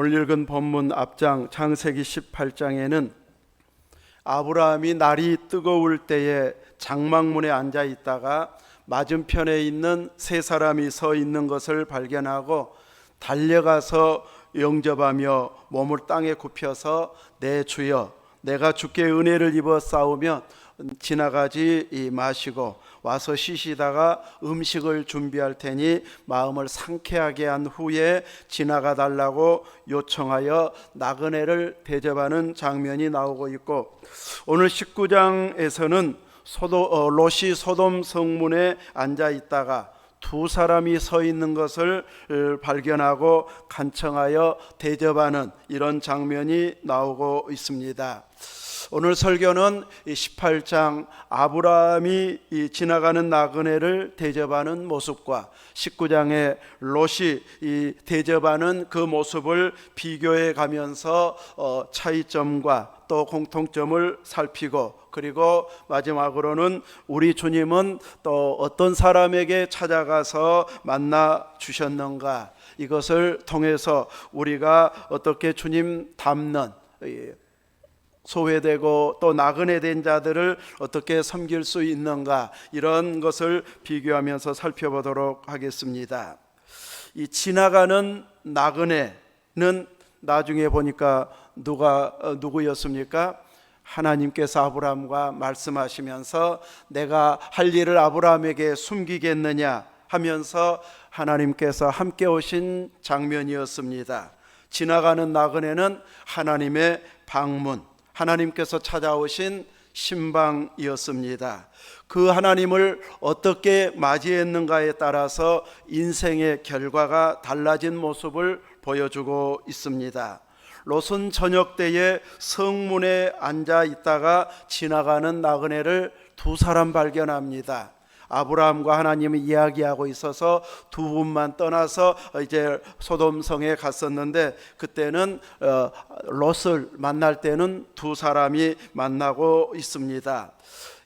오늘 읽은 본문 앞장 창세기 18장에는 아브라함이 날이 뜨거울 때에 장막문에 앉아 있다가 맞은편에 있는 세 사람이 서 있는 것을 발견하고 달려가서 영접하며 몸을 땅에 굽혀서 내 주여 내가 주께 은혜를 입어 싸우면 지나가지 마시고 와서 쉬시다가 음식을 준비할 테니 마음을 상쾌하게 한 후에 지나가 달라고 요청하여 나그네를 대접하는 장면이 나오고 있고 오늘 19장에서는 소도, 어, 롯이 소돔 성문에 앉아 있다가 두 사람이 서 있는 것을 어, 발견하고 간청하여 대접하는 이런 장면이 나오고 있습니다. 오늘 설교는 18장 아브라함이 이 지나가는 나그네를 대접하는 모습과 19장의 롯이 이 대접하는 그 모습을 비교해 가면서 어, 차이점과 또 공통점을 살피고 그리고 마지막으로는 우리 주님은 또 어떤 사람에게 찾아가서 만나 주셨는가 이것을 통해서 우리가 어떻게 주님 닮는 이 소외되고 또 나그네 된 자들을 어떻게 섬길 수 있는가 이런 것을 비교하면서 살펴보도록 하겠습니다. 이 지나가는 나그네는 나중에 보니까 누가 어, 누구였습니까? 하나님께서 아브라함과 말씀하시면서 내가 할 일을 아브라함에게 숨기겠느냐 하면서 하나님께서 함께 오신 장면이었습니다. 지나가는 나그네는 하나님의 방문, 하나님께서 찾아오신 신방이었습니다. 그 하나님을 어떻게 맞이했는가에 따라서 인생의 결과가 달라진 모습을 보여주고 있습니다. 롯은 저녁 때에 성문에 앉아 있다가 지나가는 나그네를 두 사람 발견합니다. 아브라함과 하나님이 이야기하고 있어서 두 분만 떠나서 이제 소돔 성에 갔었는데 그때는 어, 롯을 만날 때는 두 사람이 만나고 있습니다.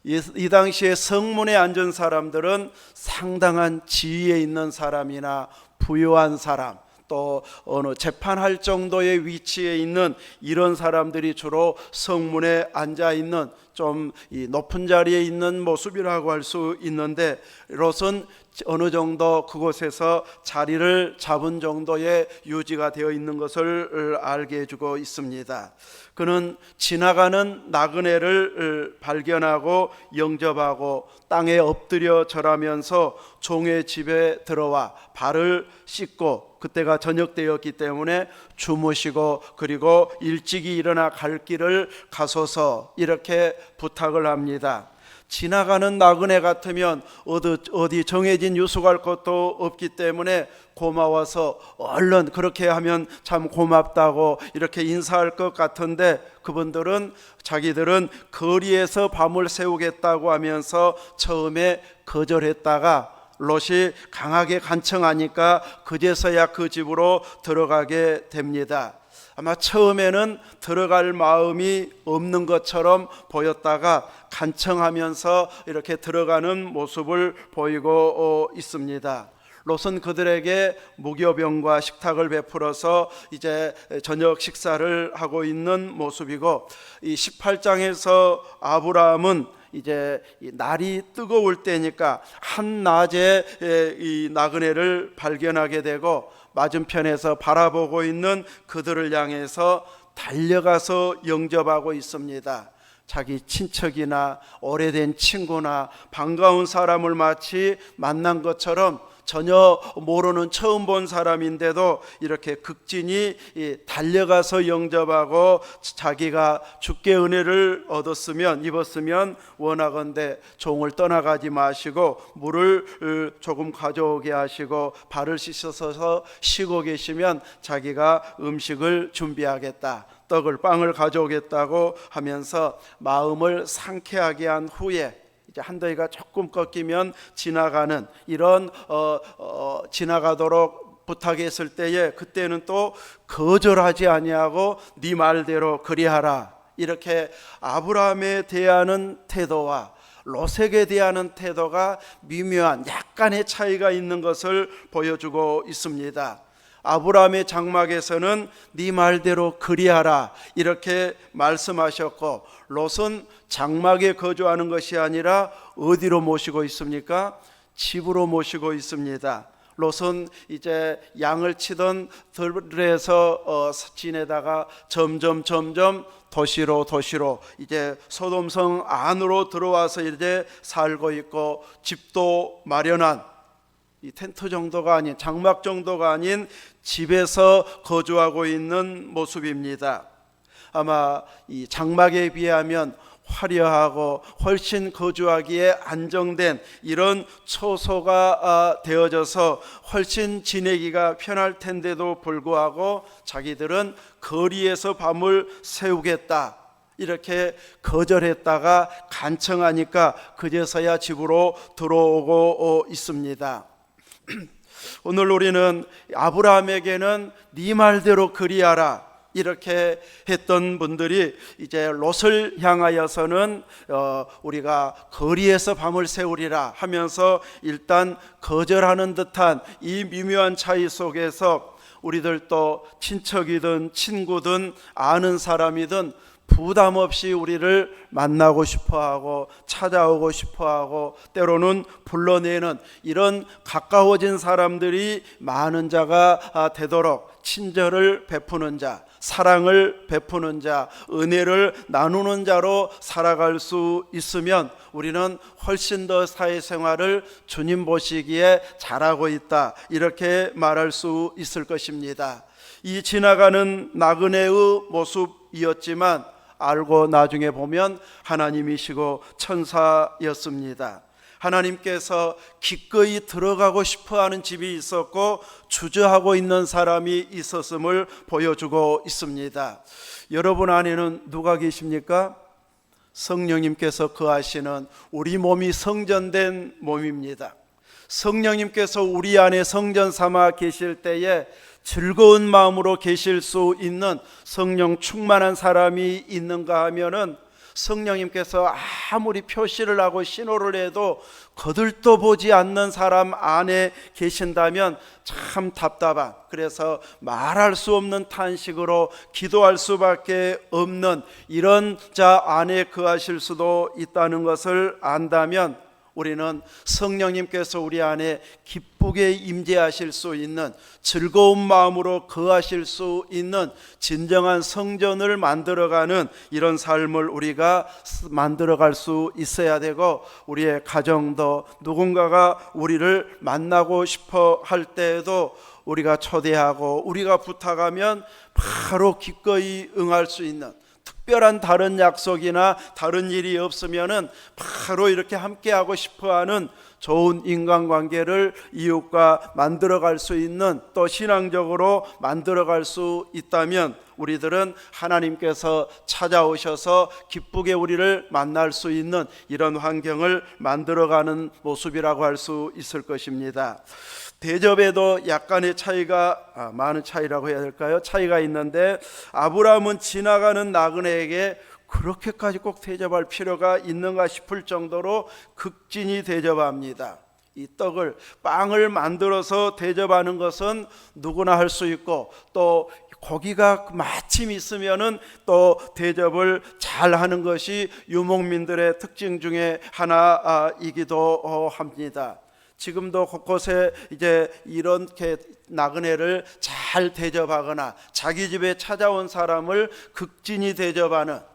이, 이 당시에 성문에 앉은 사람들은 상당한 지위에 있는 사람이나 부유한 사람 또 어느 재판할 정도의 위치에 있는 이런 사람들이 주로 성문에 앉아 있는 좀 높은 자리에 있는 모습이라고 할 수 있는데 롯은 어느 정도 그곳에서 자리를 잡은 정도의 유지가 되어 있는 것을 알게 해주고 있습니다. 그는 지나가는 나그네를 발견하고 영접하고 땅에 엎드려 절하면서 종의 집에 들어와 발을 씻고 그때가 저녁 때였기 때문에 주무시고 그리고 일찍이 일어나 갈 길을 가소서 이렇게 부탁을 합니다. 지나가는 나그네 같으면 어디, 정해진 유숙할 것도 없기 때문에 고마워서 얼른 그렇게 하면 참 고맙다고 이렇게 인사할 것 같은데 그분들은 자기들은 거리에서 밤을 새우겠다고 하면서 처음에 거절했다가 롯이 강하게 간청하니까 그제서야 그 집으로 들어가게 됩니다. 아마 처음에는 들어갈 마음이 없는 것처럼 보였다가 간청하면서 이렇게 들어가는 모습을 보이고 어, 있습니다. 롯은 그들에게 무교병과 식탁을 베풀어서 이제 저녁 식사를 하고 있는 모습이고 이 18장에서 아브라함은 이제 날이 뜨거울 때니까 한 낮에 이 나그네를 발견하게 되고 맞은편에서 바라보고 있는 그들을 향해서 달려가서 영접하고 있습니다. 자기 친척이나 오래된 친구나 반가운 사람을 마치 만난 것처럼 전혀 모르는 처음 본 사람인데도 이렇게 극진히 달려가서 영접하고 자기가 주께 은혜를 얻었으면 입었으면 원하건대 종을 떠나가지 마시고 물을 어, 조금 가져오게 하시고 발을 씻어서 쉬고 계시면 자기가 음식을 준비하겠다. 떡을 빵을 가져오겠다고 하면서 마음을 상쾌하게 한 후에 이제 한 더위가 조금 꺾이면 지나가는 이런 어, 어, 지나가도록 부탁했을 때에 그때는 또 거절하지 아니하고 네 말대로 그리하라 이렇게 아브라함에 대하는 태도와 롯에게 대하는 태도가 미묘한 약간의 차이가 있는 것을 보여주고 있습니다. 아브라함의 장막에서는 네 말대로 그리하라 이렇게 말씀하셨고 롯은 장막에 거주하는 것이 아니라 어디로 모시고 있습니까? 집으로 모시고 있습니다. 롯은 이제 양을 치던 들에서 어, 지내다가 점점 점점 도시로 도시로 이제 소돔성 안으로 들어와서 이제 살고 있고 집도 마련한 이 텐트 정도가 아닌 장막 정도가 아닌 집에서 거주하고 있는 모습입니다. 아마 이 장막에 비하면 화려하고 훨씬 거주하기에 안정된 이런 초소가 아, 되어져서 훨씬 지내기가 편할 텐데도 불구하고 자기들은 거리에서 밤을 새우겠다 이렇게 거절했다가 간청하니까 그제서야 집으로 들어오고 어, 있습니다. 오늘 우리는 아브라함에게는 네 말대로 그리하라 이렇게 했던 분들이 이제 롯을 향하여서는 어, 우리가 거리에서 밤을 새우리라 하면서 일단 거절하는 듯한 이 미묘한 차이 속에서 우리들도 친척이든 친구든 아는 사람이든 부담 없이 우리를 만나고 싶어 하고 찾아오고 싶어 하고 때로는 불러내는 이런 가까워진 사람들이 많은 자가 아, 되도록 친절을 베푸는 자, 사랑을 베푸는 자, 은혜를 나누는 자로 살아갈 수 있으면 우리는 훨씬 더 사회생활을 주님 보시기에 잘하고 있다. 이렇게 말할 수 있을 것입니다. 이 지나가는 나그네의 모습이었지만 알고 나중에 보면 하나님이시고 천사였습니다. 하나님께서 기꺼이 들어가고 싶어 하는 집이 있었고 주저하고 있는 사람이 있었음을 보여주고 있습니다. 여러분 안에는 누가 계십니까? 성령님께서 거하시는 우리 몸이 성전된 몸입니다. 성령님께서 우리 안에 성전 삼아 계실 때에 즐거운 마음으로 계실 수 있는 성령 충만한 사람이 있는가 하면은 성령님께서 아무리 표시를 하고 신호를 해도 거들떠 보지 않는 사람 안에 계신다면 참 답답한 그래서 말할 수 없는 탄식으로 기도할 수밖에 없는 이런 자 안에 거하실 수도 있다는 것을 안다면 우리는 성령님께서 우리 안에 기쁘게 임재하실 수 있는 즐거운 마음으로 거하실 수 있는 진정한 성전을 만들어가는 이런 삶을 우리가 만들어갈 수 있어야 되고 우리의 가정도 누군가가 우리를 만나고 싶어 할 때에도 우리가 초대하고 우리가 부탁하면 바로 기꺼이 응할 수 있는 특별한 다른 약속이나 다른 일이 없으면은 바로 이렇게 함께 하고 싶어 하는 좋은 인간관계를 이웃과 만들어 갈 수 있는 또 신앙적으로 만들어 갈 수 있다면 우리들은 하나님께서 찾아오셔서 기쁘게 우리를 만날 수 있는 이런 환경을 만들어 가는 모습이라고 할 수 있을 것입니다. 대접에도 약간의 차이가 아, 많은 차이라고 해야 될까요? 차이가 있는데 아브라함은 지나가는 나그네에게 그렇게까지 꼭 대접할 필요가 있는가 싶을 정도로 극진히 대접합니다. 이 떡을 빵을 만들어서 대접하는 것은 누구나 할 수 있고 또 고기가 마침 있으면은 또 대접을 잘 하는 것이 유목민들의 특징 중에 하나이기도 합니다. 지금도 곳곳에 이제 이렇게 나그네를 잘 대접하거나 자기 집에 찾아온 사람을 극진히 대접하는 그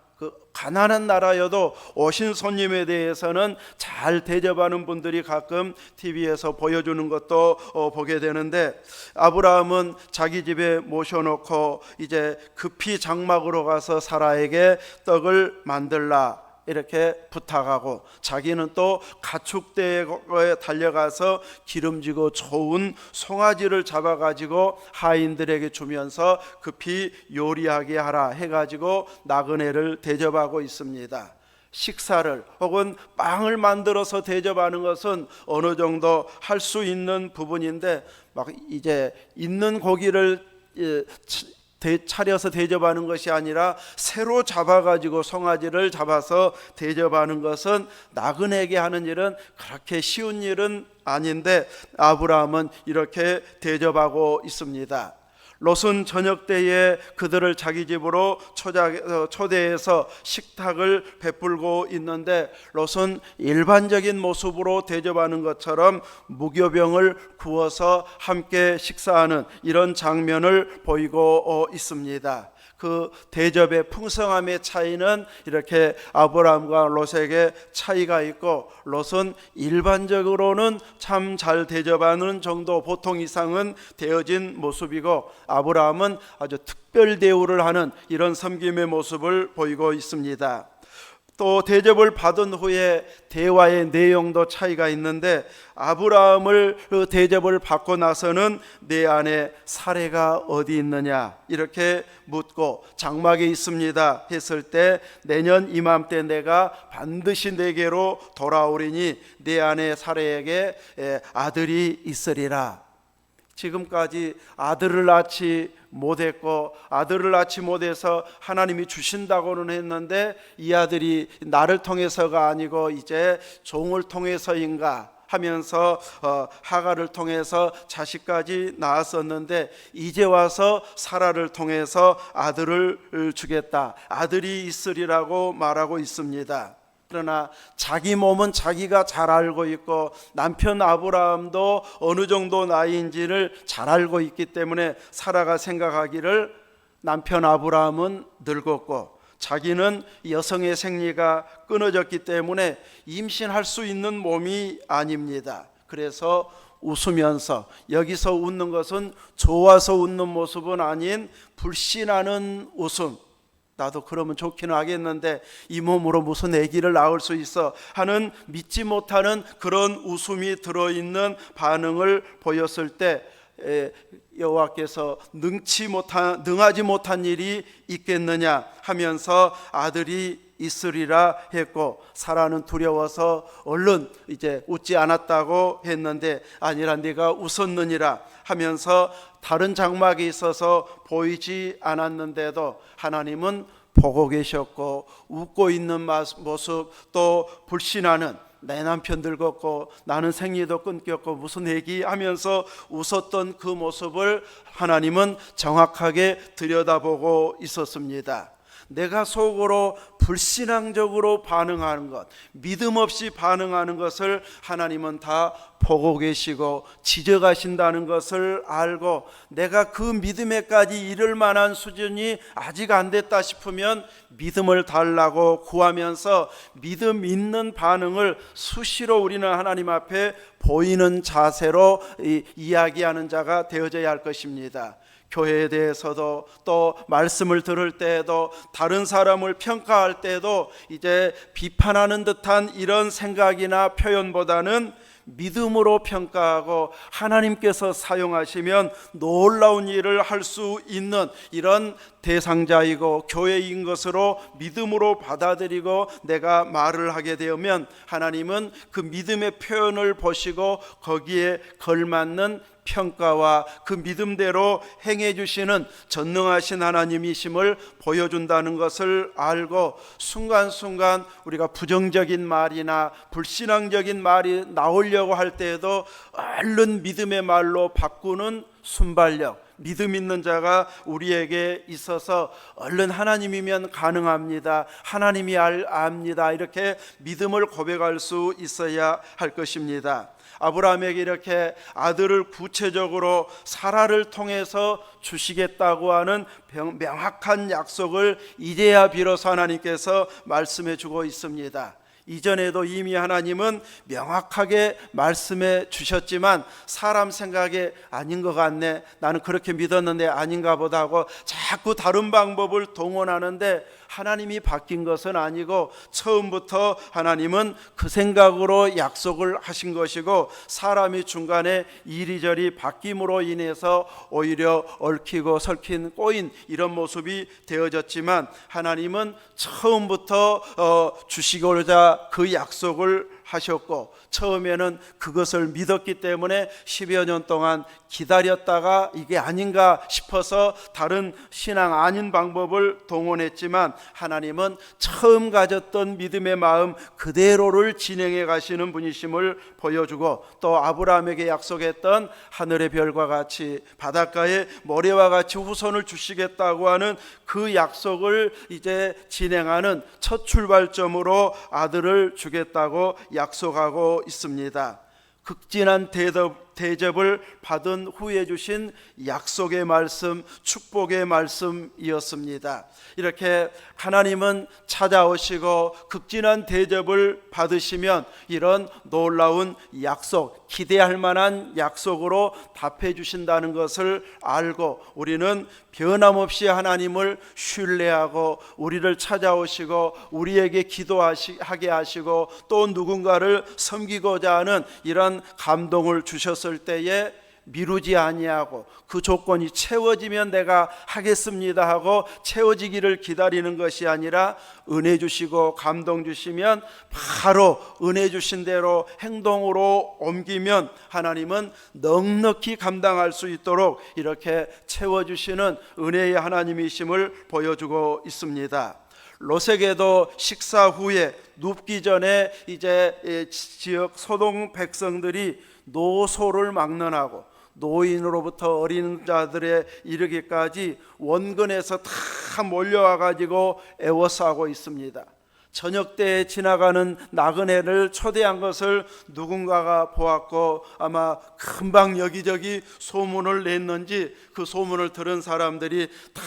가난한 나라여도 오신 손님에 대해서는 잘 대접하는 분들이 가끔 TV에서 보여주는 것도 어, 보게 되는데 아브라함은 자기 집에 모셔놓고 이제 급히 장막으로 가서 사라에게 떡을 만들라 이렇게 부탁하고 자기는 또 가축대에 달려가서 기름지고 좋은 송아지를 잡아가지고 하인들에게 주면서 급히 요리하게 하라 해가지고 나그네를 대접하고 있습니다. 식사를 혹은 빵을 만들어서 대접하는 것은 어느 정도 할 수 있는 부분인데 막 이제 있는 고기를 대, 차려서 대접하는 것이 아니라 새로 잡아가지고 송아지를 잡아서 대접하는 것은 나그네에게 하는 일은 그렇게 쉬운 일은 아닌데 아브라함은 이렇게 대접하고 있습니다. 롯은 저녁 때에 그들을 자기 집으로 어, 초대해서 식탁을 베풀고 있는데 롯은 일반적인 모습으로 대접하는 것처럼 무교병을 구워서 함께 식사하는 이런 장면을 보이고 어, 있습니다. 그 대접의 풍성함의 차이는 이렇게 아브라함과 롯에게 차이가 있고 롯은 일반적으로는 참 잘 대접하는 정도 보통 이상은 되어진 모습이고 아브라함은 아주 특별 대우를 하는 이런 섬김의 모습을 보이고 있습니다. 또 대접을 받은 후에 대화의 내용도 차이가 있는데 아브라함을 그 대접을 받고 나서는 내 안에 사례가 어디 있느냐 이렇게 묻고 장막에 있습니다 했을 때 내년 이맘때 내가 반드시 내게로 돌아오리니 내 안에 사례에게 에, 아들이 있으리라 지금까지 아들을 낳지 못했고 아들을 낳지 못해서 하나님이 주신다고는 했는데 이 아들이 나를 통해서가 아니고 이제 종을 통해서인가 하면서 어, 하가를 통해서 자식까지 낳았었는데 이제 와서 사라를 통해서 아들을 주겠다 아들이 있으리라고 말하고 있습니다. 그러나 자기 몸은 자기가 잘 알고 있고 남편 아브라함도 어느 정도 나이인지를 잘 알고 있기 때문에 사라가 생각하기를 남편 아브라함은 늙었고 자기는 여성의 생리가 끊어졌기 때문에 임신할 수 있는 몸이 아닙니다. 그래서 웃으면서 여기서 웃는 것은 좋아서 웃는 모습은 아닌 불신하는 웃음 나도 그러면 좋기는 하겠는데 이 몸으로 무슨 아기를 낳을 수 있어 하는 믿지 못하는 그런 웃음이 들어있는 반응을 보였을 때 에, 여호와께서 능치 못한 능하지 못한 일이 있겠느냐 하면서 아들이 있으리라 했고 사라는 두려워서 얼른 이제 웃지 않았다고 했는데 아니라 네가 웃었느니라 하면서 다른 장막이 있어서 보이지 않았는데도 하나님은 보고 계셨고 웃고 있는 모습 또 불신하는 내 남편 늙었고 나는 생리도 끊겼고 무슨 얘기 하면서 웃었던 그 모습을 하나님은 정확하게 들여다보고 있었습니다. 내가 속으로 불신앙적으로 반응하는 것, 믿음 없이 반응하는 것을 하나님은 다 보고 계시고 지적하신다는 것을 알고 내가 그 믿음에까지 이를 만한 수준이 아직 안 됐다 싶으면 믿음을 달라고 구하면서 믿음 있는 반응을 수시로 우리는 하나님 앞에 보이는 자세로 이- 이야기하는 자가 되어져야 할 것입니다. 교회에 대해서도 또 말씀을 들을 때에도 다른 사람을 평가할 때도 이제 비판하는 듯한 이런 생각이나 표현보다는 믿음으로 평가하고 하나님께서 사용하시면 놀라운 일을 할 수 있는 이런 대상자이고 교회인 것으로 믿음으로 받아들이고 내가 말을 하게 되면 하나님은 그 믿음의 표현을 보시고 거기에 걸맞는 평가와 그 믿음대로 행해 주시는 전능하신 하나님이심을 보여준다는 것을 알고 순간순간 우리가 부정적인 말이나 불신앙적인 말이 나오려고 할 때에도 얼른 믿음의 말로 바꾸는 순발력 믿음 있는 자가 우리에게 있어서 얼른 하나님이면 가능합니다. 하나님이 알, 압니다. 이렇게 믿음을 고백할 수 있어야 할 것입니다. 아브라함에게 이렇게 아들을 구체적으로 사라를 통해서 주시겠다고 하는 병- 명확한 약속을 이제야 비로소 하나님께서 말씀해 주고 있습니다. 이전에도 이미 하나님은 명확하게 말씀해 주셨지만 사람 생각에 아닌 것 같네. 나는 그렇게 믿었는데 아닌가 보다 하고 자꾸 다른 방법을 동원하는데 하나님이 바뀐 것은 아니고 처음부터 하나님은 그 생각으로 약속을 하신 것이고 사람이 중간에 이리저리 바뀜으로 인해서 오히려 얽히고 설킨 꼬인 이런 모습이 되어졌지만 하나님은 처음부터 어, 주시고자 그 약속을 하셨고 처음에는 그것을 믿었기 때문에 10여 년 동안 기다렸다가 이게 아닌가 싶어서 다른 신앙 아닌 방법을 동원했지만 하나님은 처음 가졌던 믿음의 마음 그대로를 진행해 가시는 분이심을 보여주고 또 아브라함에게 약속했던 하늘의 별과 같이 바닷가의 모래와 같이 후손을 주시겠다고 하는 그 약속을 이제 진행하는 첫 출발점으로 아들을 주겠다고 약속하고 있습니다. 극진한 대접, 대접을 받은 후에 주신 약속의 말씀, 축복의 말씀이었습니다. 이렇게 하나님은 찾아오시고 극진한 대접을 받으시면 이런 놀라운 약속, 기대할 만한 약속으로 답해 주신다는 것을 알고 우리는 변함없이 하나님을 신뢰하고 우리를 찾아오시고 우리에게 기도하게 하시고 또 누군가를 섬기고자 하는 이런 감동을 주셨 을 때에 미루지 아니하고 그 조건이 채워지면 내가 하겠습니다 하고 채워지기를 기다리는 것이 아니라 은혜 주시고 감동 주시면 바로 은혜 주신 대로 행동으로 옮기면 하나님은 넉넉히 감당할 수 있도록 이렇게 채워 주시는 은혜의 하나님이심을 보여주고 있습니다. 롯에게도 식사 후에 눕기 전에 이제 지역 소동 백성들이 노소를 막론하고 노인으로부터 어린 자들에 이르기까지 원근에서 다 몰려와 가지고 애워싸고 있습니다. 저녁 때 지나가는 나그네를 초대한 것을 누군가가 보았고 아마 금방 여기저기 소문을 냈는지 그 소문을 들은 사람들이 다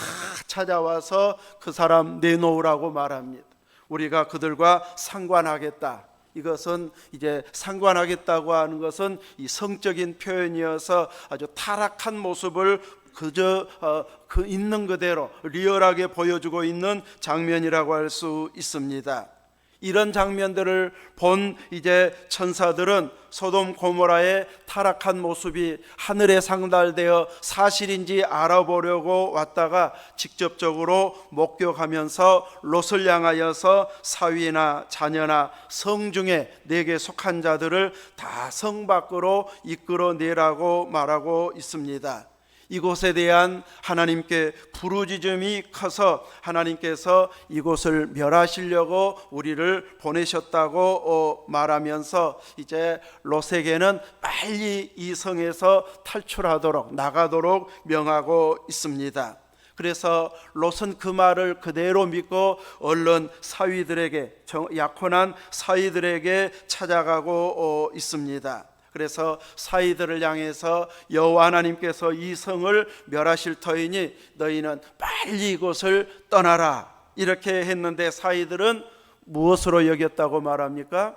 찾아와서 그 사람 내놓으라고 말합니다. 우리가 그들과 상관하겠다. 이것은 이제 상관하겠다고 하는 것은 이 성적인 표현이어서 아주 타락한 모습을 그저 어, 그 있는 그대로 리얼하게 보여주고 있는 장면이라고 할 수 있습니다. 이런 장면들을 본 이제 천사들은 소돔 고모라의 타락한 모습이 하늘에 상달되어 사실인지 알아보려고 왔다가 직접적으로 목격하면서 롯을 향하여서 사위나 자녀나 성 중에 내게 속한 자들을 다 성 밖으로 이끌어내라고 말하고 있습니다. 이곳에 대한 하나님께 부르짖음이 커서 하나님께서 이곳을 멸하시려고 우리를 보내셨다고 어, 말하면서 이제 롯에게는 빨리 이 성에서 탈출하도록 나가도록 명하고 있습니다. 그래서 롯은 그 말을 그대로 믿고 얼른 사위들에게 약혼한 사위들에게 찾아가고 어, 있습니다. 그래서 사이들을 향해서 여호와 하나님께서 이 성을 멸하실 터이니 너희는 빨리 이곳을 떠나라 이렇게 했는데 사이들은 무엇으로 여겼다고 말합니까?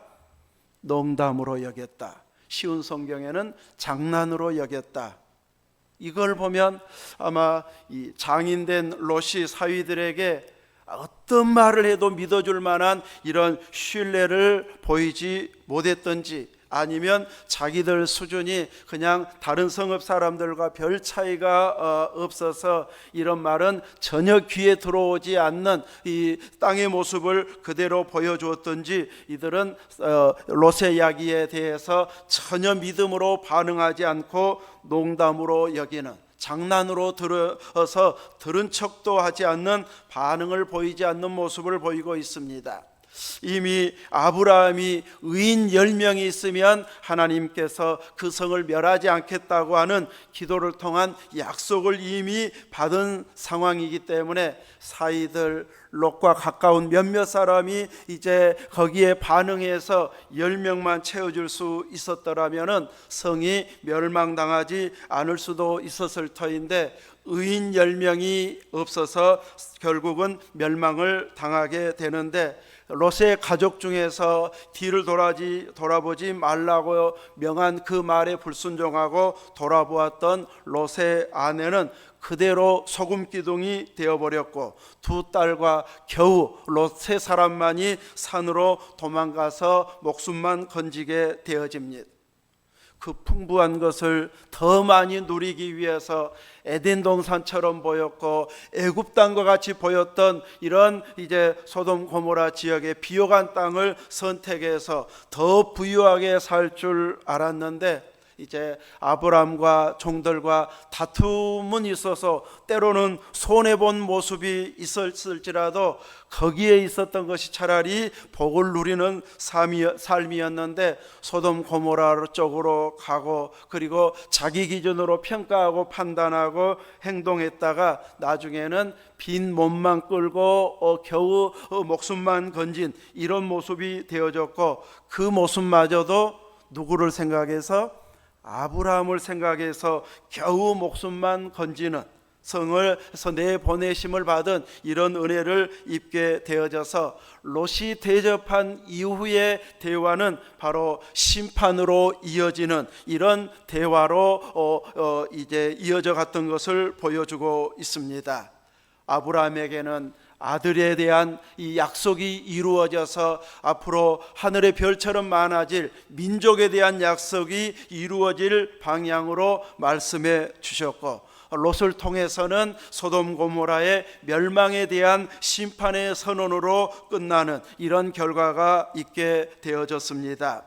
농담으로 여겼다. 쉬운 성경에는 장난으로 여겼다. 이걸 보면 아마 이 장인된 롯이 사위들에게 어떤 말을 해도 믿어줄 만한 이런 신뢰를 보이지 못했던지 아니면 자기들 수준이 그냥 다른 성읍 사람들과 별 차이가 어, 없어서 이런 말은 전혀 귀에 들어오지 않는 이 땅의 모습을 그대로 보여주었던지 이들은 어, 롯의 이야기에 대해서 전혀 믿음으로 반응하지 않고 농담으로 여기는 장난으로 들어서 들은 척도 하지 않는 반응을 보이지 않는 모습을 보이고 있습니다. 이미 아브라함이 의인 10명이 있으면 하나님께서 그 성을 멸하지 않겠다고 하는 기도를 통한 약속을 이미 받은 상황이기 때문에 사이들 롯과 가까운 몇몇 사람이 이제 거기에 반응해서 10명만 채워줄 수 있었더라면 성이 멸망당하지 않을 수도 있었을 터인데 의인 10명이 없어서 결국은 멸망을 당하게 되는데 롯의 가족 중에서 뒤를 돌아지, 돌아보지 말라고 명한 그 말에 불순종하고 돌아보았던 롯의 아내는 그대로 소금 기둥이 되어버렸고 두 딸과 겨우 롯세 사람만이 산으로 도망가서 목숨만 건지게 되어집니다. 그 풍부한 것을 더 많이 누리기 위해서 에덴 동산처럼 보였고 애굽 땅과 같이 보였던 이런 이제 소돔 고모라 지역의 비옥한 땅을 선택해서 더 부유하게 살 줄 알았는데 이제 아브람과 종들과 다툼은 있어서 때로는 손해 본 모습이 있었을지라도 거기에 있었던 것이 차라리 복을 누리는 삶이- 삶이었는데 소돔 고모라 쪽으로 가고 그리고 자기 기준으로 평가하고 판단하고 행동했다가 나중에는 빈 몸만 끌고 어, 겨우 어, 목숨만 건진 이런 모습이 되어졌고 그 모습마저도 누구를 생각해서 아브라함을 생각해서 겨우 목숨만 건지는 성을 해서 내 보내심을 받은 이런 은혜를 입게 되어져서 롯이 대접한 이후의 대화는 바로 심판으로 이어지는 이런 대화로 어, 어, 이제 이어져 갔던 것을 보여주고 있습니다. 아브라함에게는 아들에 대한 이 약속이 이루어져서 앞으로 하늘의 별처럼 많아질 민족에 대한 약속이 이루어질 방향으로 말씀해 주셨고 롯을 통해서는 소돔 고모라의 멸망에 대한 심판의 선언으로 끝나는 이런 결과가 있게 되어졌습니다.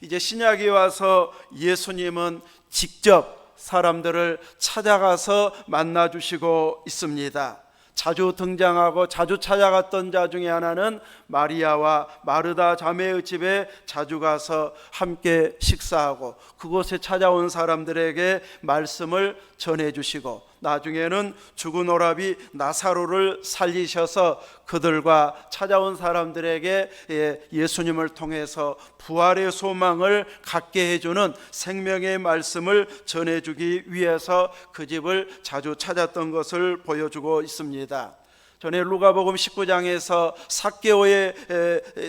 이제 신약에 와서 예수님은 직접 사람들을 찾아가서 만나 주시고 있습니다. 자주 등장하고 자주 찾아갔던 자 중에 하나는 마리아와 마르다 자매의 집에 자주 가서 함께 식사하고 그곳에 찾아온 사람들에게 말씀을 전해 주시고 나중에는 죽은 오라비 나사로를 살리셔서 그들과 찾아온 사람들에게 예, 예수님을 통해서 부활의 소망을 갖게 해주는 생명의 말씀을 전해주기 위해서 그 집을 자주 찾았던 것을 보여주고 있습니다. 전에 루가복음 19장에서 사개오에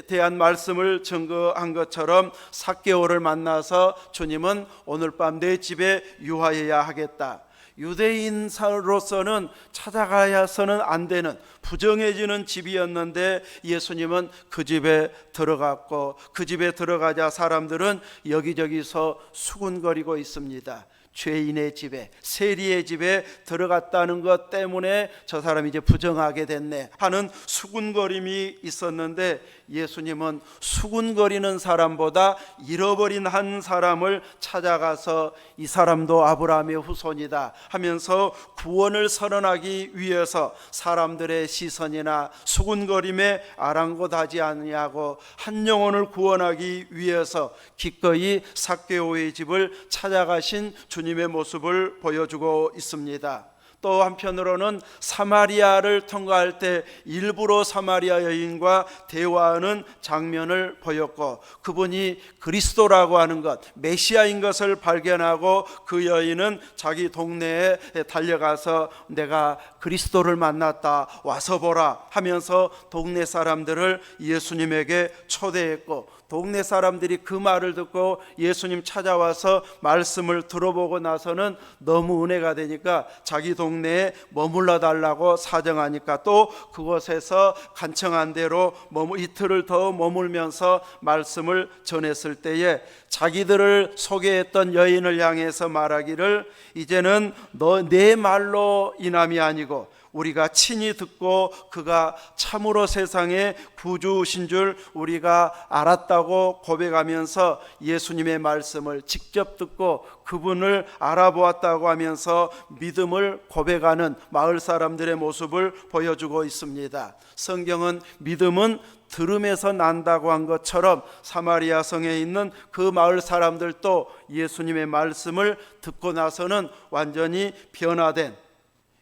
대한 말씀을 증거한 것처럼 사개오를 만나서 주님은 오늘 밤 내 집에 유하여야 하겠다. 유대인으로서는 찾아가야서는 안 되는 부정해지는 집이었는데 예수님은 그 집에 들어갔고 그 집에 들어가자 사람들은 여기저기서 수군거리고 있습니다. 죄인의 집에 세리의 집에 들어갔다는 것 때문에 저 사람이 이제 부정하게 됐네 하는 수군거림이 있었는데 예수님은 수군거리는 사람보다 잃어버린 한 사람을 찾아가서 이 사람도 아브라함의 후손이다 하면서 구원을 선언하기 위해서 사람들의 시선이나 수군거림에 아랑곳하지 아니하고 한 영혼을 구원하기 위해서 기꺼이 삭개오의 집을 찾아가신 주님 의 모습을 보여주고 있습니다. 또 한편으로는 사마리아를 통과할 때 일부러 사마리아 여인과 대화하는 장면을 보였고 그분이 그리스도라고 하는 것 메시아인 것을 발견하고 그 여인은 자기 동네에 달려가서 내가 그리스도를 만났다 와서 보라 하면서 동네 사람들을 예수님에게 초대했고 동네 사람들이 그 말을 듣고 예수님 찾아와서 말씀을 들어보고 나서는 너무 은혜가 되니까 자기 동네에 머물러 달라고 사정하니까 또 그곳에서 간청한 대로 이틀을 더 머물면서 말씀을 전했을 때에 자기들을 소개했던 여인을 향해서 말하기를 이제는 너 내 말로 인함이 아니고 우리가 친히 듣고 그가 참으로 세상의 구주신 줄 우리가 알았다고 고백하면서 예수님의 말씀을 직접 듣고 그분을 알아보았다고 하면서 믿음을 고백하는 마을 사람들의 모습을 보여주고 있습니다. 성경은 믿음은 들음에서 난다고 한 것처럼 사마리아 성에 있는 그 마을 사람들도 예수님의 말씀을 듣고 나서는 완전히 변화된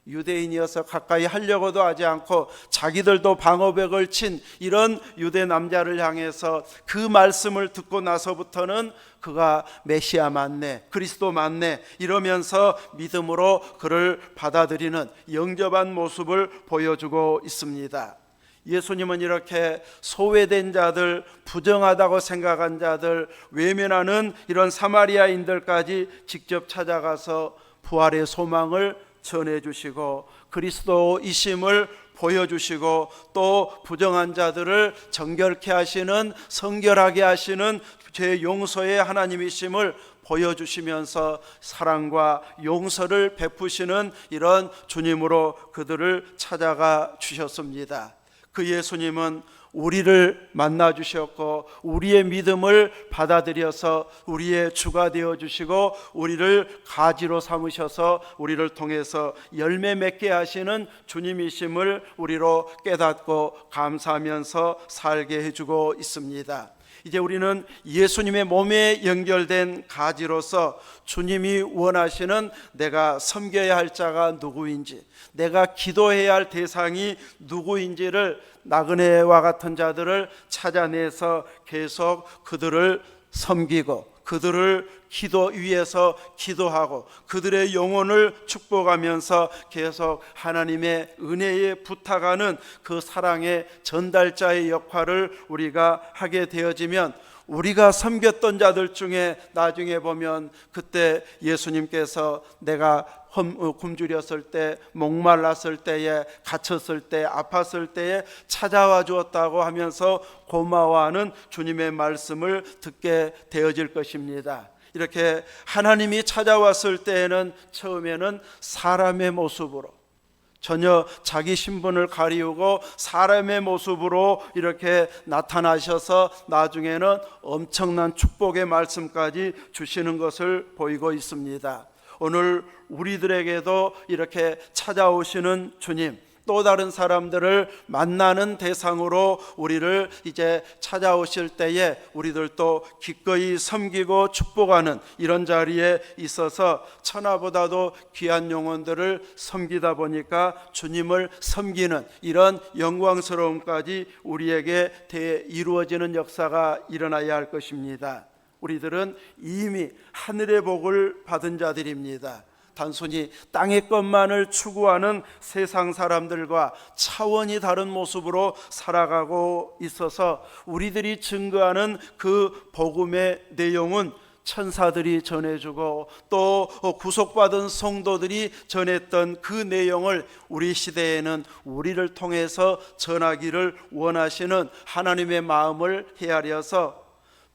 유대인이어서 가까이 하려고도 하지 않고 자기들도 방어벽을 친 이런 유대 남자를 향해서 그 말씀을 듣고 나서부터는 그가 메시아 맞네 그리스도 맞네 이러면서 믿음으로 그를 받아들이는 영접한 모습을 보여주고 있습니다. 예수님은 이렇게 소외된 자들, 부정하다고 생각한 자들, 외면하는 이런 사마리아인들까지 직접 찾아가서 부활의 소망을 전해 주시고 그리스도이심을 보여 주시고 또 부정한 자들을 정결케 하시는 성결하게 하시는 죄 용서의 하나님이심을 보여주시면서 사랑과 용서를 베푸시는 이런 주님으로 그들을 찾아가 주셨습니다. 그 예수님은 우리를 만나 주셨고 우리의 믿음을 받아들여서 우리의 주가 되어 주시고 우리를 가지로 삼으셔서 우리를 통해서 열매 맺게 하시는 주님이심을 우리로 깨닫고 감사하면서 살게 해 주고 있습니다. 이제 우리는 예수님의 몸에 연결된 가지로서 주님이 원하시는 내가 섬겨야 할 자가 누구인지, 내가 기도해야 할 대상이 누구인지를 나그네와 같은 자들을 찾아내서 계속 그들을 섬기고 그들을 기도 위에서 기도하고 그들의 영혼을 축복하면서 계속 하나님의 은혜에 부탁하는 그 사랑의 전달자의 역할을 우리가 하게 되어지면 우리가 섬겼던 자들 중에 나중에 보면 그때 예수님께서 내가 굶주렸을 때, 목말랐을 때에, 갇혔을 때, 아팠을 때에 찾아와 주었다고 하면서 고마워하는 주님의 말씀을 듣게 되어질 것입니다. 이렇게 하나님이 찾아왔을 때에는 처음에는 사람의 모습으로 전혀 자기 신분을 가리우고 사람의 모습으로 이렇게 나타나셔서 나중에는 엄청난 축복의 말씀까지 주시는 것을 보이고 있습니다. 오늘 우리들에게도 이렇게 찾아오시는 주님, 또 다른 사람들을 만나는 대상으로 우리를 이제 찾아오실 때에 우리들도 기꺼이 섬기고 축복하는 이런 자리에 있어서 천하보다도 귀한 영혼들을 섬기다 보니까 주님을 섬기는 이런 영광스러움까지 우리에게 대 이루어지는 역사가 일어나야 할 것입니다. 우리들은 이미 하늘의 복을 받은 자들입니다. 단순히 땅의 것만을 추구하는 세상 사람들과 차원이 다른 모습으로 살아가고 있어서 우리들이 증거하는 그 복음의 내용은 천사들이 전해주고 또 구속받은 성도들이 전했던 그 내용을 우리 시대에는 우리를 통해서 전하기를 원하시는 하나님의 마음을 헤아려서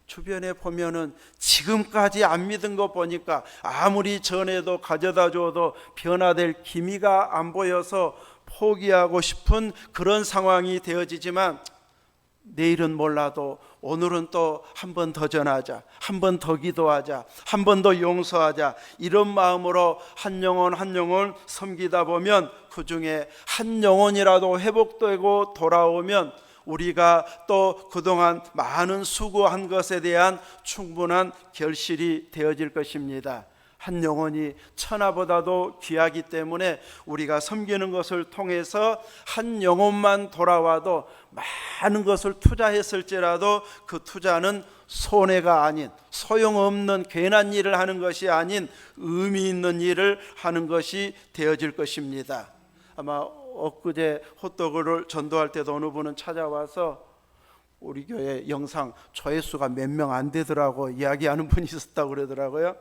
주변에 보면은 지금까지 안 믿은 거 보니까 아무리 전해도 가져다 줘도 변화될 기미가 안 보여서 포기하고 싶은 그런 상황이 되어지지만 내일은 몰라도 오늘은 또 한 번 더 전하자, 한 번 더 기도하자, 한 번 더 용서하자 이런 마음으로 한 영혼 한 영혼 섬기다 보면 그 중에 한 영혼이라도 회복되고 돌아오면 우리가 또 그동안 많은 수고한 것에 대한 충분한 결실이 되어질 것입니다. 한 영혼이 천하보다도 귀하기 때문에 우리가 섬기는 것을 통해서 한 영혼만 돌아와도 많은 것을 투자했을지라도 그 투자는 손해가 아닌 소용없는 괜한 일을 하는 것이 아닌 의미 있는 일을 하는 것이 되어질 것입니다. 아마 엊그제 호떡을 전도할 때도 어느 분은 찾아와서 우리 교회 영상 조회수가 몇 명 안 되더라고 이야기하는 분이 있었다고 그러더라고요.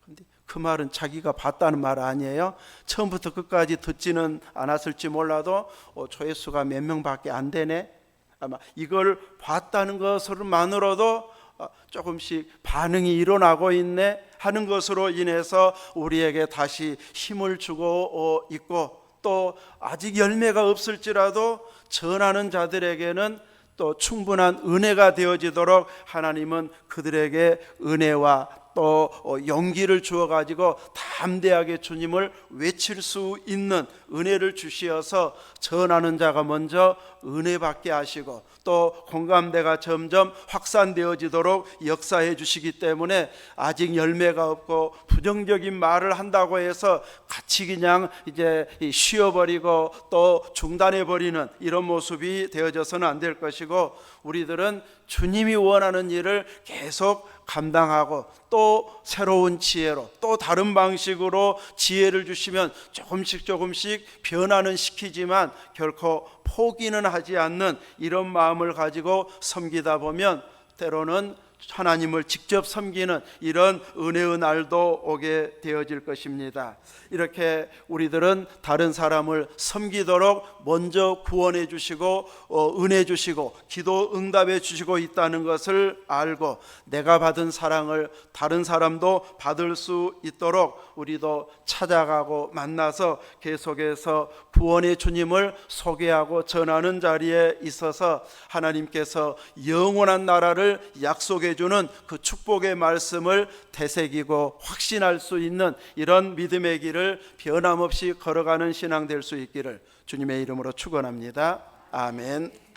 근데 그 말은 자기가 봤다는 말 아니에요. 처음부터 끝까지 듣지는 않았을지 몰라도 어, 조회수가 몇 명밖에 안 되네. 아마 이걸 봤다는 것으로만으로도 어, 조금씩 반응이 일어나고 있네 하는 것으로 인해서 우리에게 다시 힘을 주고 어, 있고 또 아직 열매가 없을지라도 전하는 자들에게는 또 충분한 은혜가 되어지도록 하나님은 그들에게 은혜와 또 어, 용기를 주어 가지고 담대하게 주님을 외칠 수 있는 은혜를 주시어서 전하는 자가 먼저 은혜 받게 하시고 또 공감대가 점점 확산되어지도록 역사해 주시기 때문에 아직 열매가 없고 부정적인 말을 한다고 해서 같이 그냥 이제 쉬어버리고 또 중단해 버리는 이런 모습이 되어져서는 안 될 것이고 우리들은 주님이 원하는 일을 계속 감당하고 또 새로운 지혜로 또 다른 방식으로 지혜를 주시면 조금씩 조금씩 변화는 시키지만 결코 포기는 하지 않는 이런 마음을 가지고 섬기다 보면 때로는 하나님을 직접 섬기는 이런 은혜의 날도 오게 되어질 것입니다. 이렇게 우리들은 다른 사람을 섬기도록 먼저 구원해 주시고 어, 은혜 주시고 기도 응답해 주시고 있다는 것을 알고 내가 받은 사랑을 다른 사람도 받을 수 있도록 우리도 찾아가고 만나서 계속해서 구원의 주님을 소개하고 전하는 자리에 있어서 하나님께서 영원한 나라를 약속해 주는 그 축복의 말씀을 되새기고 확신할 수 있는 이런 믿음의 길을 변함없이 걸어가는 신앙 될 수 있기를 주님의 이름으로 축원합니다. 아멘.